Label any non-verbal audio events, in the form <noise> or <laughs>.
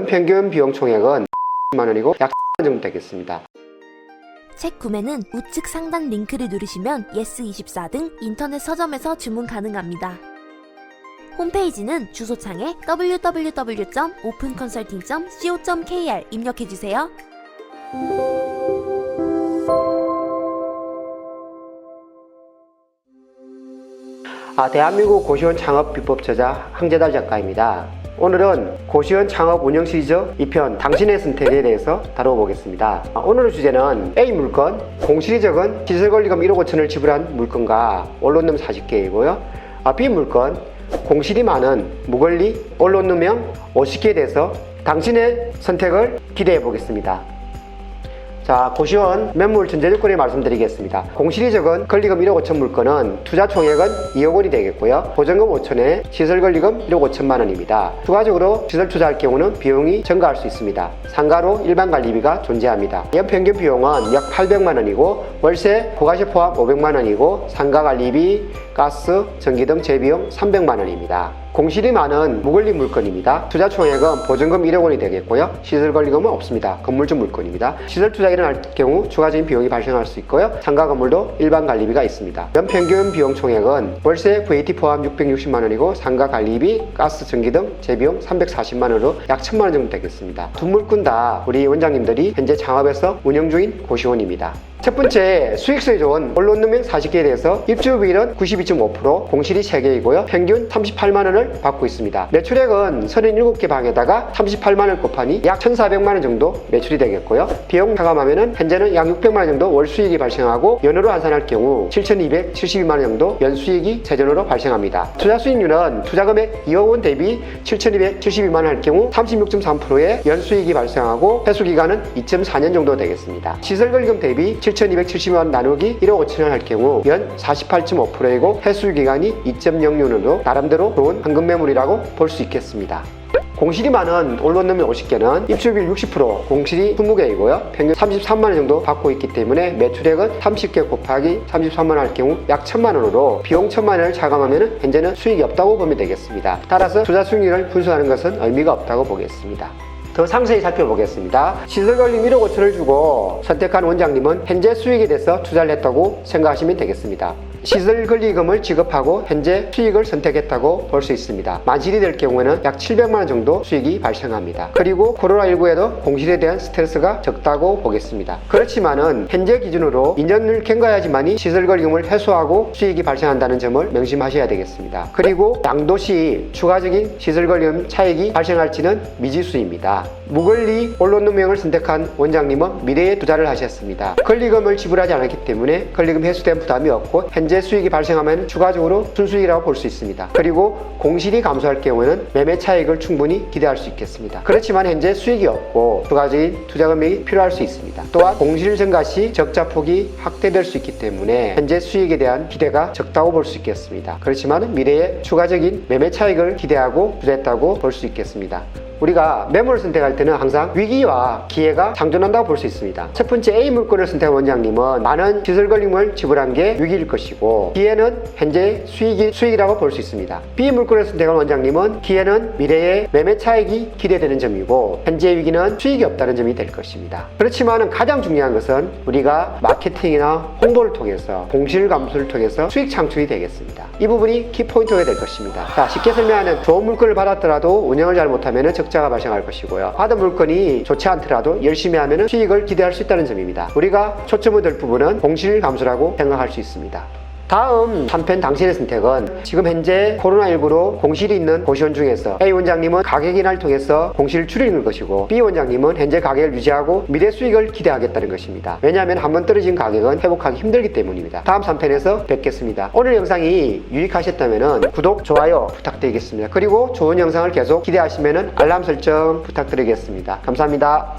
연평균 비용 총액은 <laughs> 10만 원이고 약 <laughs> 정도 되겠습니다. 책 구매는 우측 상단 링크를 누르시면 예스24 등 인터넷 서점에서 주문 가능합니다. 홈페이지는 주소창에 www.openconsulting.co.kr 입력해주세요. 아, 대한민국 고시원 창업 비법 저자 황재달 작가입니다. 오늘은 고시원 창업 운영 시리즈 2편 당신의 선택에 대해서 다뤄보겠습니다. 아, 오늘의 주제는 A 물건, 공실이 적은 시설관리금 1억 5천을 지불한 물건과 언론룸 40개이고요. 아, B 물건, 공실이 많은 무권리 언론룸명 50개에 대해서 당신의 선택을 기대해 보겠습니다. 자, 고시원 매물 전제 조건을 말씀드리겠습니다. 공실이 적은 권리금 1억 5천 물건은 투자 총액은 2억 원이 되겠고요. 보증금 5천에 시설 권리금 1억 5천만 원입니다. 추가적으로 시설 투자할 경우는 비용이 증가할 수 있습니다. 상가로 일반 관리비가 존재합니다. 연평균 비용은 약 800만 원이고 월세, 부가세 포함 500만 원이고 상가 관리비, 가스, 전기 등 재비용 300만 원입니다. 공실이 많은 무권리 물건입니다. 투자 총액은 보증금 1억 원이 되겠고요. 시설 권리금은 없습니다. 건물주 물건입니다. 시설 투자 일어날 경우 추가적인 비용이 발생할 수 있고요. 상가 건물도 일반 관리비가 있습니다. 연평균 비용 총액은 월세 VAT 포함 660만 원이고 상가 관리비, 가스, 전기 등 재비용 340만 원으로 약 1000만 원 정도 되겠습니다. 두 물건 다 우리 원장님들이 현재 창업에서 운영 중인 고시원입니다. 첫 번째 수익성이 좋은 언론 누명 40개에 대해서 입주비율은 92.5% 공실이 3개이고요. 평균 38만 원을 받고 있습니다. 매출액은 37개 방에다가 38만 원 곱하니 약 1,400만 원 정도 매출이 되겠고요. 비용 차감하면은 현재는 약 600만 원 정도 월 수익이 발생하고 연으로 환산할 경우 7,272만 원 정도 연 수익이 세전으로 발생합니다. 투자 수익률은 투자금액 2억 원 대비 7,272만 원 할 경우 36.3%의 연 수익이 발생하고 회수 기간은 2.4년 정도 되겠습니다. 시설 권리금 대비 7,270만 나누기 1억 5천원 할 경우 연 48.5%이고 회수 기간이 2.06년으로 나름대로 좋은 황금 매물이라고 볼 수 있겠습니다. 공실이 많은 언론룸면 50개는 입주비율 60%, 공실이 20개이고요. 평균 33만 원 정도 받고 있기 때문에 매출액은 30개 곱하기 33만 원 할 경우 약 1천만 원으로 비용 1천만 원을 차감하면 현재는 수익이 없다고 보면 되겠습니다. 따라서 투자 수익률을 분수하는 것은 의미가 없다고 보겠습니다. 더 상세히 살펴보겠습니다. 시설관리 1억 5천을 주고 선택한 원장님은 현재 수익에 대해서 투자를 했다고 생각하시면 되겠습니다. 시설 권리금을 지급하고 현재 수익을 선택했다고 볼 수 있습니다. 만실이 될 경우에는 약 700만 원 정도 수익이 발생합니다. 그리고 코로나19에도 공실에 대한 스트레스가 적다고 보겠습니다. 그렇지만은 현재 기준으로 2년을 경과해야지만이 시설 권리금을 회수하고 수익이 발생한다는 점을 명심하셔야 되겠습니다. 그리고 양도시 추가적인 시설 권리금 차익이 발생할지는 미지수입니다. 무권리 언론누명을 선택한 원장님은 미래에 투자를 하셨습니다. 권리금을 지불하지 않았기 때문에 권리금 회수된 부담이 없고 현재 수익이 발생하면 추가적으로 순수익이라고 볼 수 있습니다. 그리고 공실이 감소할 경우에는 매매 차익을 충분히 기대할 수 있겠습니다. 그렇지만 현재 수익이 없고 추가적인 투자 금액이 필요할 수 있습니다. 또한 공실 증가 시 적자 폭이 확대될 수 있기 때문에 현재 수익에 대한 기대가 적다고 볼 수 있겠습니다. 그렇지만 미래에 추가적인 매매 차익을 기대하고 투자했다고 볼 수 있겠습니다. 우리가 매물을 선택할 때는 항상 위기와 기회가 상존한다고 볼 수 있습니다. 첫 번째 A 물건을 선택한 원장님은 많은 시설 권리금을 지불한 게 위기일 것이고 기회는 현재 수익이 수익이라고 볼 수 있습니다. B 물건을 선택한 원장님은 기회는 미래의 매매 차익이 기대되는 점이고 현재 위기는 수익이 없다는 점이 될 것입니다. 그렇지만 가장 중요한 것은 우리가 마케팅이나 홍보를 통해서 공실 감소를 통해서 수익 창출이 되겠습니다. 이 부분이 키포인트가 될 것입니다. 자, 쉽게 설명하면 좋은 물건을 받았더라도 운영을 잘 못하면 적 자가 발생할 것이고요. 받은 물건이 좋지 않더라도 열심히 하면 수익을 기대할 수 있다는 점입니다. 우리가 초점을 둘 부분은 공실 감소라고 생각할 수 있습니다. 다음 3편 당신의 선택은 지금 현재 코로나19로 공실이 있는 고시원 중에서 A 원장님은 가격 인하를 통해서 공실을 줄이는 것이고 B 원장님은 현재 가격을 유지하고 미래 수익을 기대하겠다는 것입니다. 왜냐하면 한번 떨어진 가격은 회복하기 힘들기 때문입니다. 다음 3편에서 뵙겠습니다. 오늘 영상이 유익하셨다면 구독, 좋아요 부탁드리겠습니다. 그리고 좋은 영상을 계속 기대하시면 알람 설정 부탁드리겠습니다. 감사합니다.